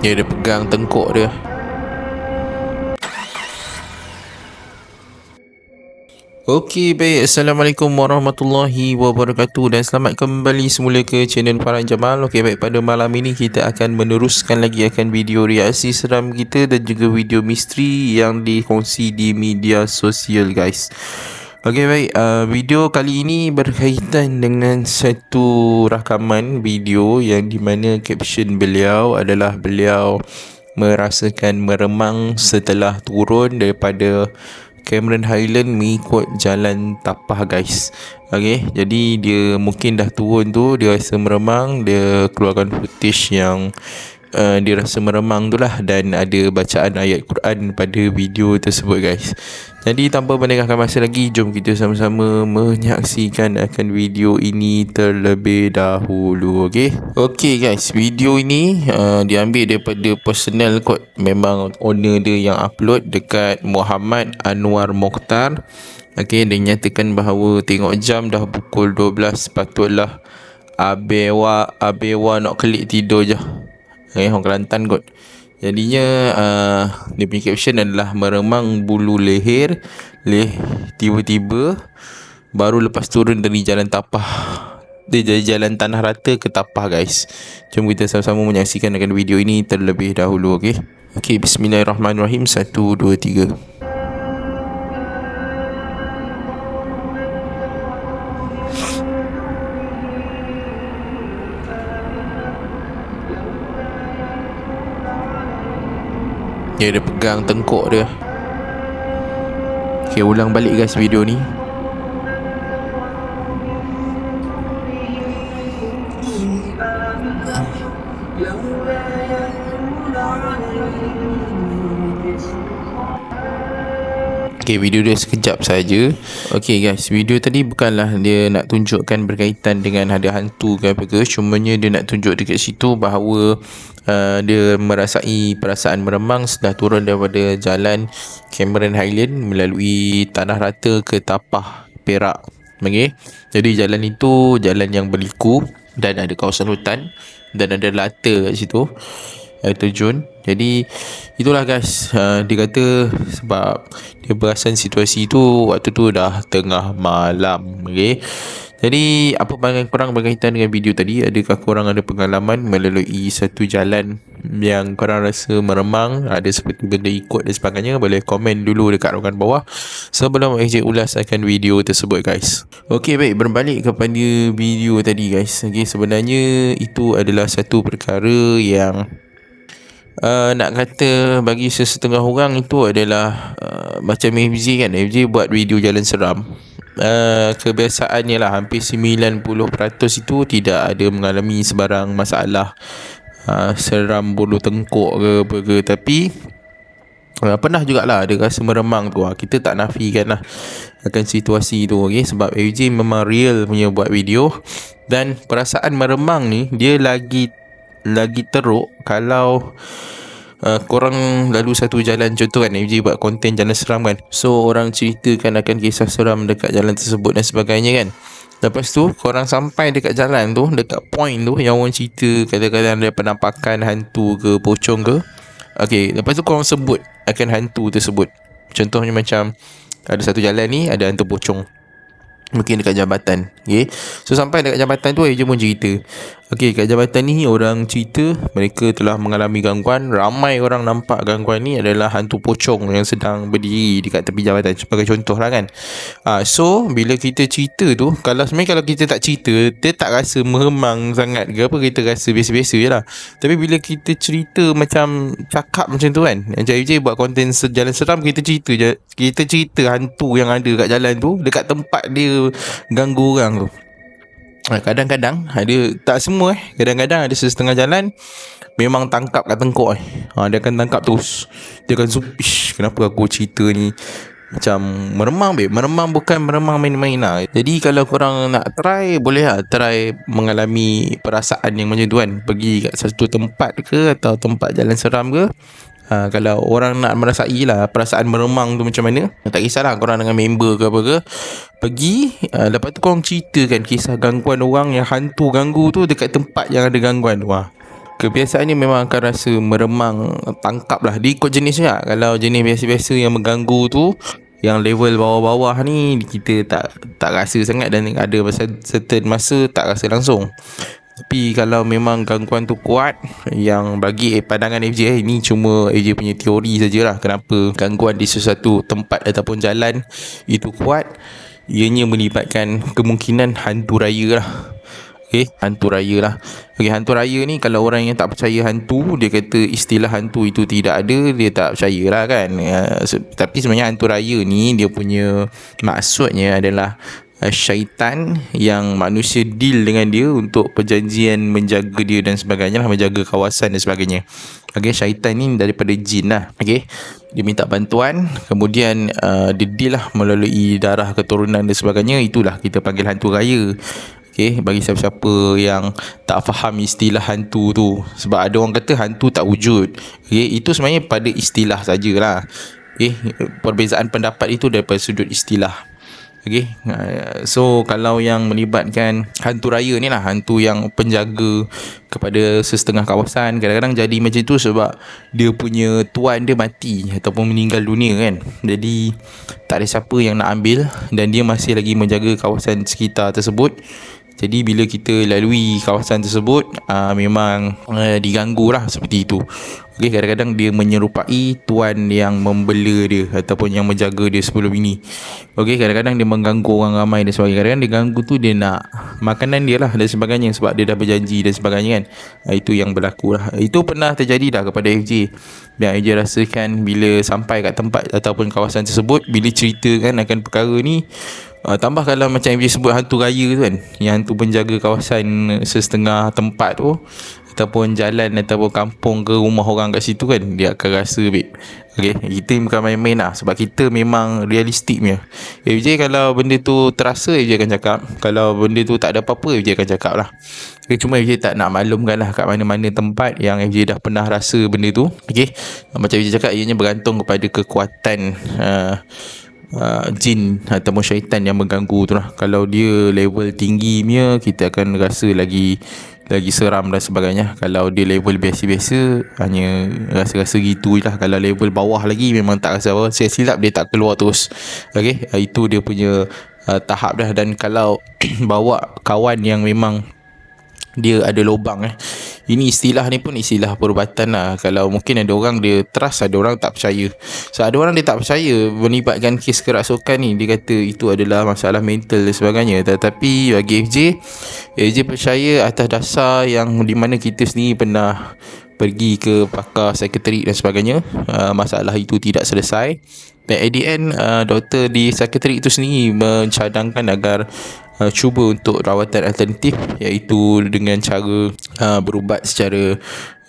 Dia ada pegang tengkuk dia. Okey baik. Assalamualaikum warahmatullahi wabarakatuh. Dan selamat kembali semula ke channel Farhan Jamal. Okey baik. Pada malam ini kita akan meneruskan lagi akan video reaksi seram kita Dan juga video misteri yang dikongsi di media sosial guys Okey baik. Uh, video kali ini berkaitan dengan satu rakaman video yang di mana caption beliau adalah beliau merasakan meremang setelah turun daripada Cameron Highland mengikut jalan tapah guys. Okay Jadi dia mungkin dah turun tu Dia rasa meremang Dia keluarkan footage yang uh, Dia rasa meremang tu lah Dan ada bacaan ayat Quran pada video tersebut guys. Jadi tanpa melengahkan masa lagi Jom kita sama-sama menyaksikan akan video ini terlebih dahulu Okay Okay guys. Video ini uh, diambil daripada personal kot. Memang owner dia yang upload dekat Muhammad Anwar Mokhtar. Okay dia nyatakan bahawa tengok jam dah pukul 12 Patutlah Abewa Abewa nak klik tidur je Okay orang Kelantan kot Jadinya uh, dia punya caption adalah meremang bulu leher leh tiba-tiba baru lepas turun dari jalan tapah dia dari jalan tanah rata ke tapah guys. Jom kita sama-sama menyaksikan akan video ini terlebih dahulu okey. Okey bismillahirrahmanirrahim 1 2 3 Dia ada pegang tengkuk dia. Okay ulang balik guys video ni Okay video dia sekejap saja. Okay guys video tadi bukanlah dia nak tunjukkan berkaitan dengan ada hantu ke apa ke. Cumanya dia nak tunjuk dekat situ bahawa uh, Dia merasai perasaan meremang Setelah turun daripada jalan Cameron Highland Melalui tanah rata ke tapah Perak. Okay? Jadi jalan itu jalan yang berliku Dan ada kawasan hutan Dan ada lata kat situ air terjun. Jadi itulah guys. Uh, dia kata sebab dia perasan situasi tu waktu tu dah tengah malam okay? jadi apa pandangan korang berkaitan dengan video tadi? Adakah korang ada pengalaman melalui satu jalan yang korang rasa meremang? Ada seperti benda ikut dan sebagainya? Boleh komen dulu dekat ruangan bawah. Sebelum AJ ulas akan video tersebut guys. Ok baik. Berbalik kepada video tadi guys. Okay, sebenarnya itu adalah satu perkara yang uh, nak kata bagi sesetengah orang itu adalah uh, macam FZ kan FZ buat video jalan seram uh, kebiasaannya lah hampir 90% itu tidak ada mengalami sebarang masalah uh, seram bulu tengkuk ke apa ke tapi uh, pernah jugalah ada rasa meremang tu uh. kita tak nafikan lah akan situasi tu okay? sebab FJ memang real punya buat video dan perasaan meremang ni dia lagi lagi teruk kalau uh, korang lalu satu jalan. Contoh kan MJ buat konten jalan seram kan? So orang ceritakan akan kisah seram dekat jalan tersebut dan sebagainya kan? Lepas tu korang sampai dekat jalan tu dekat point tu yang orang cerita kadang-kadang ada penampakan hantu ke pocong ke. Okay, lepas tu korang sebut akan hantu tersebut. Contohnya macam ada satu jalan ni ada hantu pocong. Mungkin dekat jabatan okay. So sampai dekat jabatan tu Ejen pun cerita Okay kat jabatan ni Orang cerita Mereka telah mengalami gangguan. Ramai orang nampak gangguan ni Adalah hantu pocong Yang sedang berdiri Dekat tepi jabatan. Sebagai contoh lah kan. Uh, So Bila kita cerita tu Kalau sebenarnya Kalau kita tak cerita Dia tak rasa meremang sangat ke apa Kita rasa biasa-biasa je lah. Tapi bila kita cerita Macam Cakap macam tu kan Macam Ejen buat konten Jalan seram Kita cerita je Kita cerita hantu yang ada Kat jalan tu Dekat tempat dia ganggu orang tu Kadang-kadang ada Tak semua eh. Kadang-kadang ada setengah jalan Memang tangkap kat tengkok eh. Ha, Dia akan tangkap terus. Dia akan Ish, Kenapa aku cerita ni? Macam meremang babe. Meremang bukan meremang main-main lah Jadi kalau korang nak try Boleh lah try mengalami perasaan yang macam tu kan. Pergi kat satu tempat ke Atau tempat jalan seram ke ha, Kalau orang nak merasai lah Perasaan meremang tu macam mana Tak kisahlah korang dengan member ke apa ke. Pergi ha, Lepas tu korang ceritakan Kisah gangguan orang Yang hantu ganggu tu Dekat tempat yang ada gangguan. Wah kebiasaan ni memang akan rasa meremang tangkap lah. Dia ikut jenisnya kalau jenis biasa-biasa yang mengganggu tu yang level bawah-bawah ni kita tak tak rasa sangat dan ada masa certain masa tak rasa langsung tapi kalau memang gangguan tu kuat yang bagi eh, pandangan FJ eh, ini cuma FJ punya teori sajalah kenapa gangguan di sesuatu tempat ataupun jalan itu kuat. Ianya melibatkan kemungkinan hantu raya lah. Okay, hantu raya lah. Okay, hantu raya ni kalau orang yang tak percaya hantu Dia kata istilah hantu itu tidak ada Dia tak percaya lah kan. Uh, Tapi sebenarnya hantu raya ni Dia punya maksudnya adalah Syaitan yang manusia deal dengan dia Untuk perjanjian menjaga dia dan sebagainya lah Menjaga kawasan dan sebagainya. Okay, syaitan ni daripada jin lah. Okay, dia minta bantuan Kemudian uh, dia deal lah melalui darah keturunan dan sebagainya. Itulah kita panggil hantu raya. Okay, bagi siapa-siapa yang tak faham istilah hantu tu. Sebab ada orang kata hantu tak wujud. Okay, Itu sebenarnya pada istilah sajalah. Okay, Perbezaan pendapat itu daripada sudut istilah Okay, so kalau yang melibatkan hantu raya ni lah Hantu yang penjaga kepada sesetengah kawasan Kadang-kadang jadi macam tu sebab dia punya tuan dia mati Ataupun meninggal dunia kan. Jadi tak ada siapa yang nak ambil Dan dia masih lagi menjaga kawasan sekitar tersebut jadi bila kita lalui kawasan tersebut uh, Memang uh, diganggu lah seperti itu. Okay, kadang-kadang dia menyerupai tuan yang membela dia Ataupun yang menjaga dia sebelum ini. Okay, kadang-kadang dia mengganggu orang ramai dan sebagainya. Kadang-kadang dia ganggu tu dia nak makanan dia lah dan sebagainya Sebab dia dah berjanji dan sebagainya kan. Uh, Itu yang berlaku lah. Itu pernah terjadi dah kepada FJ Dan FJ rasakan bila sampai kat tempat ataupun kawasan tersebut Bila ceritakan akan perkara ni Uh, tambah kalau macam yang sebut hantu raya tu kan. Yang hantu penjaga kawasan sesetengah tempat tu Ataupun jalan ataupun kampung ke rumah orang kat situ kan Dia akan rasa babe Okay, kita bukan main-main lah Sebab kita memang realistik punya. FJ kalau benda tu terasa FJ akan cakap. Kalau benda tu tak ada apa-apa FJ akan cakap lah. Okay, Cuma FJ tak nak maklumkan lah Kat mana-mana tempat yang FJ dah pernah rasa benda tu. Okay, macam FJ cakap Ianya bergantung kepada kekuatan uh, uh, jin ataupun syaitan yang mengganggu tu lah. Kalau dia level tinggi punya kita akan rasa lagi lagi seram dan sebagainya. Kalau dia level biasa-biasa hanya rasa-rasa gitu lah. Kalau level bawah lagi memang tak rasa apa. Saya silap dia tak keluar terus. Ok uh, itu dia punya uh, tahap dah. Dan kalau bawa kawan yang memang dia ada lubang eh. Ini istilah ni pun istilah perubatan lah. Kalau mungkin ada orang dia trust ada orang tak percaya. So ada orang dia tak percaya melibatkan kes kerasukan ni. Dia kata itu adalah masalah mental dan sebagainya. Tetapi bagi FJ FJ percaya atas dasar yang di mana kita sendiri pernah pergi ke pakar psikiatrik dan sebagainya. Uh, masalah itu tidak selesai dan at the end uh, doktor di psikiatrik itu sendiri mencadangkan agar uh, cuba untuk rawatan alternatif iaitu dengan cara uh, berubat secara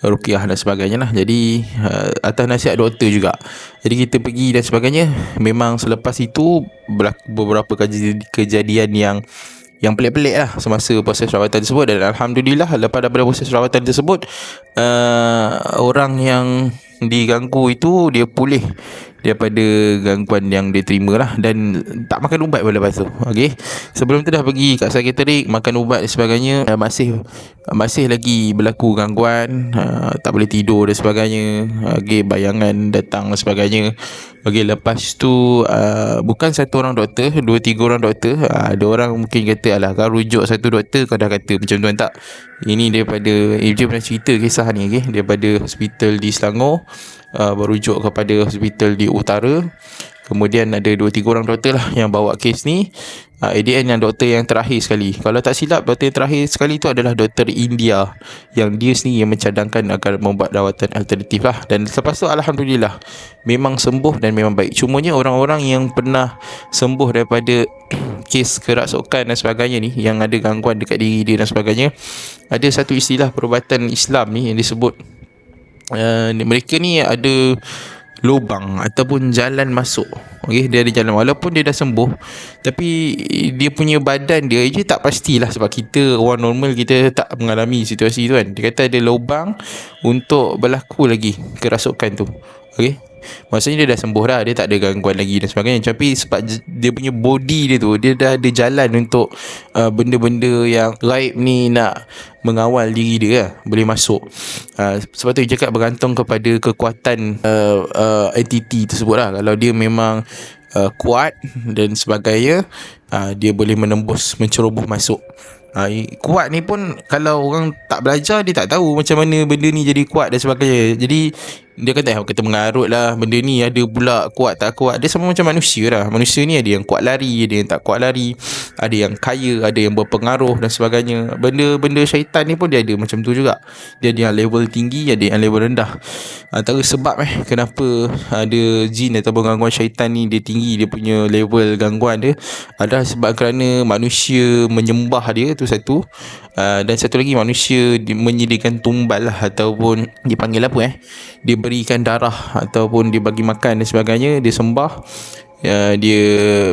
rukiah dan sebagainya lah. Jadi uh, atas nasihat doktor juga. Jadi kita pergi dan sebagainya. Memang selepas itu beberapa kejadian yang yang pelik-pelik lah semasa proses rawatan tersebut. Dan Alhamdulillah lepas daripada proses rawatan tersebut uh, orang yang diganggu itu dia pulih daripada gangguan yang dia terima lah dan tak makan ubat pada lepas tu. Okay. sebelum tu dah pergi kat psikiatrik makan ubat dan sebagainya uh, masih masih lagi berlaku gangguan uh, tak boleh tidur dan sebagainya. Okay, bayangan datang dan sebagainya. Okay, lepas tu uh, bukan satu orang doktor dua tiga orang doktor. Uh, ada orang mungkin kata alah kau rujuk satu doktor kau dah kata macam tuan tak ini daripada AJ pernah cerita kisah ni okay, daripada hospital di Selangor uh, merujuk kepada hospital di utara. Kemudian ada 2 3 orang doktor lah yang bawa kes ni. Uh, ADN yang doktor yang terakhir sekali. Kalau tak silap doktor yang terakhir sekali tu adalah doktor India yang dia sendiri yang mencadangkan agar membuat rawatan alternatif lah. Dan lepas tu Alhamdulillah memang sembuh dan memang baik. Cumanya orang-orang yang pernah sembuh daripada kes kerasukan dan sebagainya ni yang ada gangguan dekat diri dia dan sebagainya ada satu istilah perubatan Islam ni yang disebut uh, mereka ni ada lubang ataupun jalan masuk. Okey dia ada jalan. Walaupun dia dah sembuh tapi dia punya badan dia je tak pastilah sebab kita orang normal kita tak mengalami situasi tu kan. Dia kata ada lubang untuk berlaku lagi kerasukan tu. Okey Maksudnya dia dah sembuh dah Dia tak ada gangguan lagi dan sebagainya. Tapi sebab dia punya body dia tu Dia dah ada jalan untuk uh, Benda-benda yang gaib ni nak mengawal diri dia lah, boleh masuk. Uh, sebab tu dia cakap bergantung kepada kekuatan uh, uh, entity tersebut lah. Kalau dia memang uh, kuat dan sebagainya uh, dia boleh menembus menceroboh masuk Ha, kuat ni pun kalau orang tak belajar dia tak tahu macam mana benda ni jadi kuat dan sebagainya. Jadi dia kata kata mengarut lah benda ni ada pula kuat tak kuat. Dia sama macam manusia lah. Manusia ni ada yang kuat lari, ada yang tak kuat lari, ada yang kaya, ada yang berpengaruh dan sebagainya. Benda-benda syaitan ni pun dia ada macam tu juga. Dia ada yang level tinggi, ada yang level rendah. Antara sebab eh kenapa ada jin atau gangguan syaitan ni dia tinggi dia punya level gangguan dia adalah sebab kerana manusia menyembah dia tu satu uh, dan satu lagi manusia menyediakan tumbal lah ataupun dipanggil apa eh dia berikan darah ataupun dia bagi makan dan sebagainya dia sembah uh, dia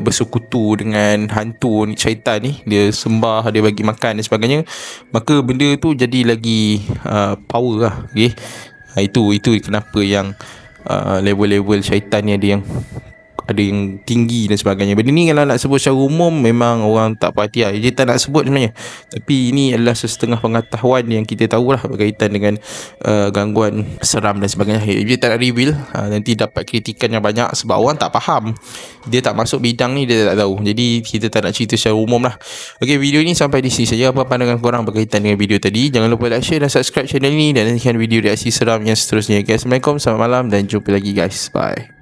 bersekutu dengan hantu ni syaitan ni dia sembah dia bagi makan dan sebagainya maka benda tu jadi lagi uh, power lah okay? uh, itu itu kenapa yang uh, level-level syaitan ni ada yang ada yang tinggi dan sebagainya. Benda ni kalau nak sebut secara umum memang orang tak perhati lah. Dia tak nak sebut sebenarnya. Tapi ini adalah setengah pengetahuan yang kita tahu lah berkaitan dengan uh, gangguan seram dan sebagainya. Dia tak nak reveal uh, nanti dapat kritikan yang banyak sebab orang tak faham. Dia tak masuk bidang ni dia tak tahu. Jadi kita tak nak cerita secara umum lah. Ok video ni sampai di sini saja. Apa pandangan korang berkaitan dengan video tadi? Jangan lupa like share dan subscribe channel ni. Dan nantikan video reaksi seram yang seterusnya. Okay, Assalamualaikum selamat malam dan jumpa lagi guys. Bye